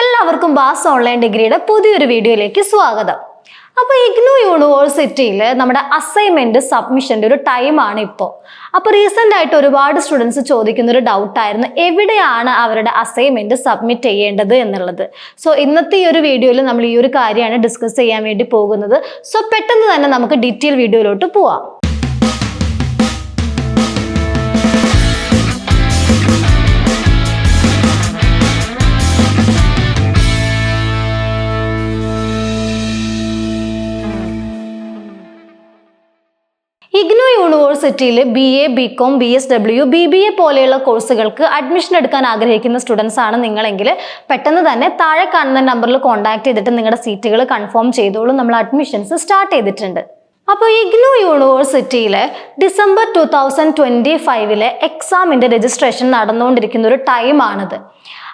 എല്ലാവർക്കും ബാസ് ഓൺലൈൻ ഡിഗ്രിയുടെ പുതിയൊരു വീഡിയോയിലേക്ക് സ്വാഗതം. അപ്പോൾ ഇഗ്നു യൂണിവേഴ്സിറ്റിയിൽ നമ്മുടെ അസൈൻമെന്റ് സബ്മിഷന്റെ ഒരു ടൈമാണ് ഇപ്പോൾ. അപ്പോൾ റീസെന്റ് ആയിട്ട് ഒരുപാട് സ്റ്റുഡൻസ് ചോദിക്കുന്ന ഒരു ഡൗട്ടായിരുന്നു എവിടെയാണ് അവരുടെ അസൈൻമെന്റ് സബ്മിറ്റ് ചെയ്യേണ്ടത് എന്നുള്ളത്. സോ ഇന്നത്തെ ഈ ഒരു വീഡിയോയിൽ നമ്മൾ ഈ ഒരു കാര്യമാണ് ഡിസ്കസ് ചെയ്യാൻ വേണ്ടി പോകുന്നത്. സോ പെട്ടെന്ന് തന്നെ നമുക്ക് ഡീറ്റെയിൽ വീഡിയോയിലോട്ട് പോവാം. യൂണിവേഴ്സിറ്റിയിൽ B A B com B S W B B A പോലെയുള്ള കോഴ്സുകൾക്ക് അഡ്മിഷൻ എടുക്കാൻ ആഗ്രഹിക്കുന്ന സ്റ്റുഡൻസ് ആണ് നിങ്ങളെങ്കിൽ പെട്ടെന്ന് തന്നെ താഴെ കാണുന്ന നമ്പറിൽ കോൺടാക്ട് ചെയ്തിട്ട് നിങ്ങളുടെ സീറ്റുകൾ കൺഫേം ചെയ്തോളൂ. നമ്മൾ അഡ്മിഷൻസ് സ്റ്റാർട്ട് ചെയ്തിട്ടുണ്ട്. അപ്പോൾ ഇഗ്നു യൂണിവേഴ്സിറ്റിയിലെ ഡിസംബർ ടു തൗസൻഡ് ട്വന്റി ഫൈവിലെ എക്സാമിന്റെ രജിസ്ട്രേഷൻ നടന്നുകൊണ്ടിരിക്കുന്ന ഒരു ടൈമാണിത്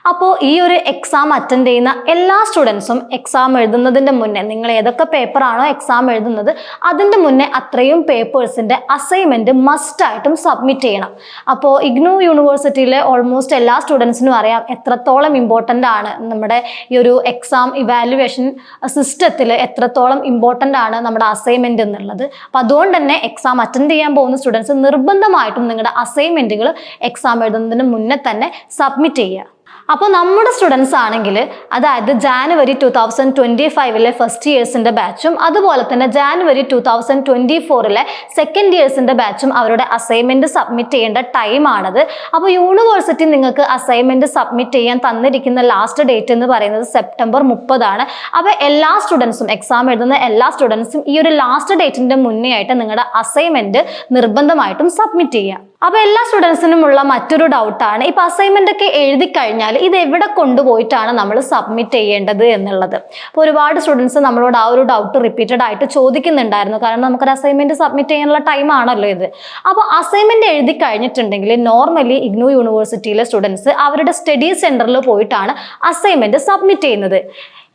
അപ്പോൾ ഈ ഒരു എക്സാം അറ്റൻഡ് ചെയ്യുന്ന എല്ലാ സ്റ്റുഡൻസും എക്സാം എഴുതുന്നതിന്റെ മുന്നേ നിങ്ങൾ ഏതൊക്കെ പേപ്പറാണോ എക്സാം എഴുതുന്നത് അതിന്റെ മുന്നേ അത്രയും പേപ്പേഴ്സിന്റെ അസൈൻമെന്റ് മസ്റ്റായിട്ടും സബ്മിറ്റ് ചെയ്യണം. അപ്പോൾ ഇഗ്നു യൂണിവേഴ്സിറ്റിയിലെ ഓൾമോസ്റ്റ് എല്ലാ സ്റ്റുഡൻസിനും അറിയാം എത്രത്തോളം ഇമ്പോർട്ടന്റ് ആണ് നമ്മുടെ ഈ ഒരു എക്സാം ഇവാലുവേഷൻ സിസ്റ്റത്തിൽ എത്രത്തോളം ഇമ്പോർട്ടന്റ് ആണ് നമ്മുടെ അസൈൻമെന്റ് എന്നുള്ളത്. അപ്പോൾ അതുകൊണ്ട് തന്നെ എക്സാം അറ്റൻഡ് ചെയ്യാൻ പോകുന്ന സ്റ്റുഡൻസ് നിർബന്ധമായിട്ടും നിങ്ങളുടെ അസൈൻമെന്റുകൾ എക്സാം എഴുതുന്നതിന് മുന്നേ തന്നെ സബ്മിറ്റ് ചെയ്യുക. അപ്പോൾ നമ്മുടെ സ്റ്റുഡൻസ് ആണെങ്കിൽ അതായത് ജാനുവരി ടു തൗസൻഡ് ട്വന്റി ഫൈവിലെ ഫസ്റ്റ് ഇയേഴ്സിന്റെ ബാച്ചും അതുപോലെ തന്നെ ജാനുവരി ടു തൗസൻഡ് ട്വന്റി ഫോറിലെ സെക്കൻഡ് ഇയേഴ്സിന്റെ ബാച്ചും അവരുടെ അസൈൻമെന്റ് സബ്മിറ്റ് ചെയ്യേണ്ട ടൈമാണത് അപ്പോൾ യൂണിവേഴ്സിറ്റി നിങ്ങൾക്ക് അസൈൻമെന്റ് സബ്മിറ്റ് ചെയ്യാൻ തന്നിരിക്കുന്ന ലാസ്റ്റ് ഡേറ്റ് എന്ന് പറയുന്നത് സെപ്റ്റംബർ മുപ്പതാണ്. അപ്പോൾ എല്ലാ സ്റ്റുഡൻസും എക്സാം എഴുതുന്ന എല്ലാ സ്റ്റുഡൻസും ഈ ഒരു ലാസ്റ്റ് ഡേറ്റിന്റെ മുന്നേ ആയിട്ട് നിങ്ങളുടെ അസൈൻമെന്റ് നിർബന്ധമായിട്ടും സബ്മിറ്റ് ചെയ്യുക അപ്പോൾ എല്ലാ സ്റ്റുഡൻസിനും ഉള്ള മറ്റൊരു ഡൗട്ടാണ് ഇപ്പോൾ അസൈൻമെന്റ് ഒക്കെ എഴുതി കഴിഞ്ഞാൽ ഇത് എവിടെ കൊണ്ടുപോയിട്ടാണ് നമ്മൾ സബ്മിറ്റ് ചെയ്യേണ്ടത് എന്നുള്ളത്? അപ്പോൾ ഒരുപാട് സ്റ്റുഡൻസ് നമ്മളോട് ആ ഒരു ഡൗട്ട് റിപ്പീറ്റഡ് ആയിട്ട് ചോദിക്കുന്നുണ്ടായിരുന്നു. കാരണം നമുക്കൊരു അസൈൻമെന്റ് സബ്മിറ്റ് ചെയ്യാനുള്ള ടൈം ആണല്ലോ ഇത്. അപ്പോൾ അസൈൻമെന്റ് എഴുതി കഴിഞ്ഞിട്ടുണ്ടെങ്കിൽ നോർമലി ഇഗ്നു യൂണിവേഴ്സിറ്റിയിലെ സ്റ്റുഡൻസ് അവരുടെ സ്റ്റഡി സെന്ററിൽ പോയിട്ടാണ് അസൈൻമെന്റ് സബ്മിറ്റ് ചെയ്യുന്നത്.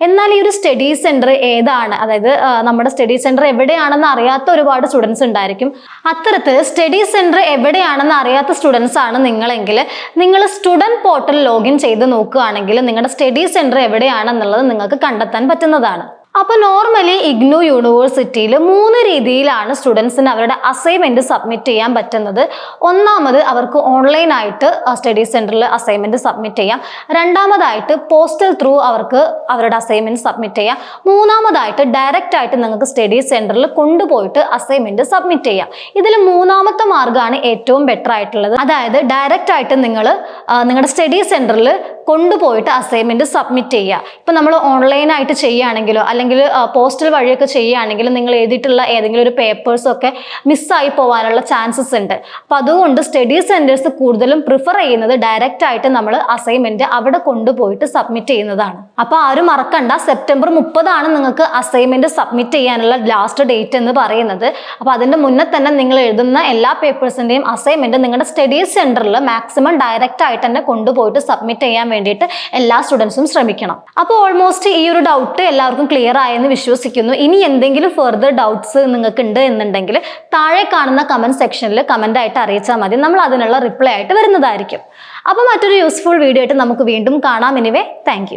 എന്നാൽ ഈ ഒരു സ്റ്റഡി സെന്റർ ഏതാണ്? അതായത് നമ്മുടെ സ്റ്റഡി സെന്റർ എവിടെയാണെന്ന് അറിയാത്ത ഒരുപാട് സ്റ്റുഡൻസ് ഉണ്ടായിരിക്കും. അത്തരത്തിൽ സ്റ്റഡി സെന്റർ എവിടെയാണെന്ന് അറിയാത്ത സ്റ്റുഡൻസ് ആണ് നിങ്ങളെങ്കിൽ നിങ്ങൾ സ്റ്റുഡന്റ് പോർട്ടൽ ലോഗിൻ ചെയ്ത് നോക്കുകയാണെങ്കിൽ നിങ്ങളുടെ സ്റ്റഡി സെന്റർ എവിടെയാണെന്നുള്ളത് നിങ്ങൾക്ക് കണ്ടെത്താൻ പറ്റുന്നതാണ്. അപ്പോൾ നോർമലി ഇഗ്നു യൂണിവേഴ്സിറ്റിയിൽ മൂന്ന് രീതിയിലാണ് സ്റ്റുഡൻസിന് അവരുടെ അസൈൻമെന്റ് സബ്മിറ്റ് ചെയ്യാൻ പറ്റുന്നത്. ഒന്നാമത് അവർക്ക് ഓൺലൈനായിട്ട് സ്റ്റഡി സെന്ററിൽ അസൈൻമെന്റ് സബ്മിറ്റ് ചെയ്യാം. രണ്ടാമതായിട്ട് പോസ്റ്റൽ ത്രൂ അവർക്ക് അവരുടെ അസൈൻമെന്റ് സബ്മിറ്റ് ചെയ്യാം. മൂന്നാമതായിട്ട് ഡയറക്റ്റ് ആയിട്ട് നിങ്ങൾക്ക് സ്റ്റഡി സെന്ററിൽ കൊണ്ടുപോയിട്ട് അസൈൻമെന്റ് സബ്മിറ്റ് ചെയ്യാം. ഇതിൽ മൂന്നാമത്തെ മാർഗമാണ് ഏറ്റവും ബെറ്റർ ആയിട്ടുള്ളത്. അതായത് ഡയറക്റ്റ് ആയിട്ട് നിങ്ങൾ നിങ്ങളുടെ സ്റ്റഡി സെന്ററിൽ കൊണ്ടുപോയിട്ട് അസൈൻമെന്റ് സബ്മിറ്റ് ചെയ്യുക. ഇപ്പം നമ്മൾ ഓൺലൈനായിട്ട് ചെയ്യുകയാണെങ്കിലോ അല്ലെങ്കിൽ പോസ്റ്റൽ വഴിയൊക്കെ ചെയ്യുകയാണെങ്കിലും നിങ്ങൾ എഴുതിയിട്ടുള്ള ഏതെങ്കിലും ഒരു പേപ്പേഴ്സോ ഒക്കെ മിസ്സായി പോകാനുള്ള ചാൻസസ് ഉണ്ട്. അപ്പം അതുകൊണ്ട് സ്റ്റഡി സെന്റേഴ്സ് കൂടുതലും പ്രിഫർ ചെയ്യുന്നത് ഡയറക്റ്റ് ആയിട്ട് നമ്മൾ അസൈൻമെന്റ് അവിടെ കൊണ്ടുപോയിട്ട് സബ്മിറ്റ് ചെയ്യുന്നതാണ്. അപ്പോൾ ആരും മറക്കണ്ട സെപ്റ്റംബർ മുപ്പതാണ് നിങ്ങൾക്ക് അസൈൻമെന്റ് സബ്മിറ്റ് ചെയ്യാനുള്ള ലാസ്റ്റ് ഡേറ്റ് എന്ന് പറയുന്നത്. അപ്പോൾ അതിന്റെ മുന്നേ തന്നെ നിങ്ങൾ എഴുതുന്ന എല്ലാ പേപ്പേഴ്സിന്റെയും അസൈൻമെന്റ് നിങ്ങളുടെ സ്റ്റഡി സെന്ററിൽ മാക്സിമം ഡയറക്റ്റ് ആയിട്ട് തന്നെ കൊണ്ടുപോയിട്ട് സബ്മിറ്റ് ചെയ്യാൻ വേണ്ടിയിട്ട് എല്ലാ സ്റ്റുഡൻസും ശ്രമിക്കണം. അപ്പോൾ ഓൾമോസ്റ്റ് ഈ ഒരു ഡൗട്ട് എല്ലാവർക്കും ക്ലിയർ ആയെന്ന് വിശ്വസിക്കുന്നു. ഇനി എന്തെങ്കിലും ഫെർദർ ഡൗട്ട്സ് നിങ്ങൾക്ക് ഉണ്ട് എന്നുണ്ടെങ്കിൽ താഴെ കാണുന്ന കമന്റ് സെക്ഷനിൽ കമന്റ് ആയിട്ട് അറിയിച്ചാൽ മതി. നമ്മൾ അതിനുള്ള റിപ്ലൈ ആയിട്ട് വരുന്നതായിരിക്കും. അപ്പോൾ മറ്റൊരു യൂസ്ഫുൾ വീഡിയോ ആയിട്ട് നമുക്ക് വീണ്ടും കാണാം. Anyway thank